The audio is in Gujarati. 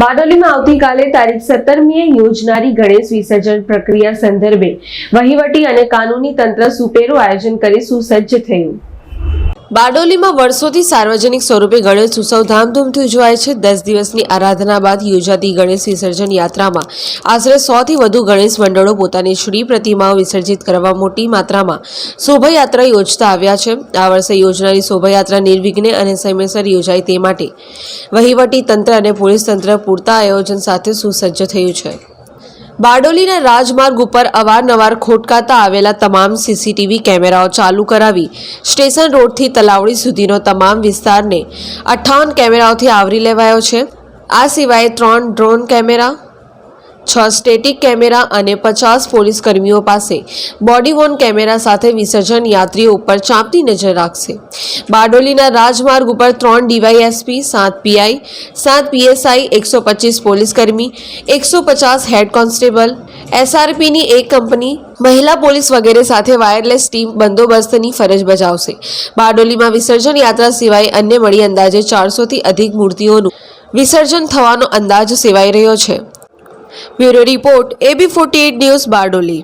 બારડોલીમાં આવતીકાલે તારીખ સત્તરમીએ યોજનારી ગણેશ વિસર્જન પ્રક્રિયા સંદર્ભે વહીવટી અને કાનૂની તંત્ર સુપેરું આયોજન કરી સુસજ્જ થયું. બારડોલીમાં વર્ષોથી સાર્વજનિક સ્વરૂપે ગણેશ ઉત્સવ ધામધૂમથી ઉજવાય છે. દસ દિવસની આરાધના બાદ યોજાતી ગણેશ વિસર્જન યાત્રામાં આશરે સોથી વધુ ગણેશ મંડળો પોતાની શ્રી પ્રતિમાઓ વિસર્જિત કરવા મોટી માત્રામાં શોભાયાત્રા યોજતા આવ્યા છે. આ વર્ષે યોજનારી શોભાયાત્રા નિર્વિઘ્ને અને સમયસર યોજાય તે માટે વહીવટી તંત્ર અને પોલીસ તંત્ર પૂરતા આયોજન સાથે સુસજ્જ થયું છે. બારડોલીના રાજમાર્ગ ઉપર અવારનવાર ખોટકાતા આવેલા તમામ સીસીટીવી કેમેરાઓ ચાલુ કરાવી સ્ટેશન રોડથી તલાવડી સુધીનો તમામ વિસ્તારને અઠ્ઠાવન કેમેરાઓથી આવરી લેવાયો છે. આ સિવાય ત્રણ ડ્રોન કેમેરા છ સ્ટેટિક કેમેરા અને પચાસ પોલીસ કર્મીઓ પાસે. બોડી વોર્ન કેમેરા સાથે વિસર્જન યાત્રીઓ ઉપર ચાંપતી નજર રાખશે. બારડોલીના રાજમાર્ગ ઉપર ત્રણ ડીવાયએસપી, સાત પીઆઈ, સાત પીએસઆઈ, એકસો પચીસ પોલીસ કર્મી, એકસો પચાસ હેડ કોન્સ્ટેબલ, એસઆરપીની એક કંપની, મહિલા પોલીસ વગેરે સાથે વાયરલેસ ટીમ બંદોબસ્તની ફરજ બજાવશે. બારડોલીમાં વિસર્જન યાત્રા સિવાય અન્ય મળી અંદાજે ચારસોથી અધિક મૂર્તિઓનું વિસર્જન થવાનો અંદાજ સેવાઈ રહ્યો છે. Bureau report AB forty news Bardoli.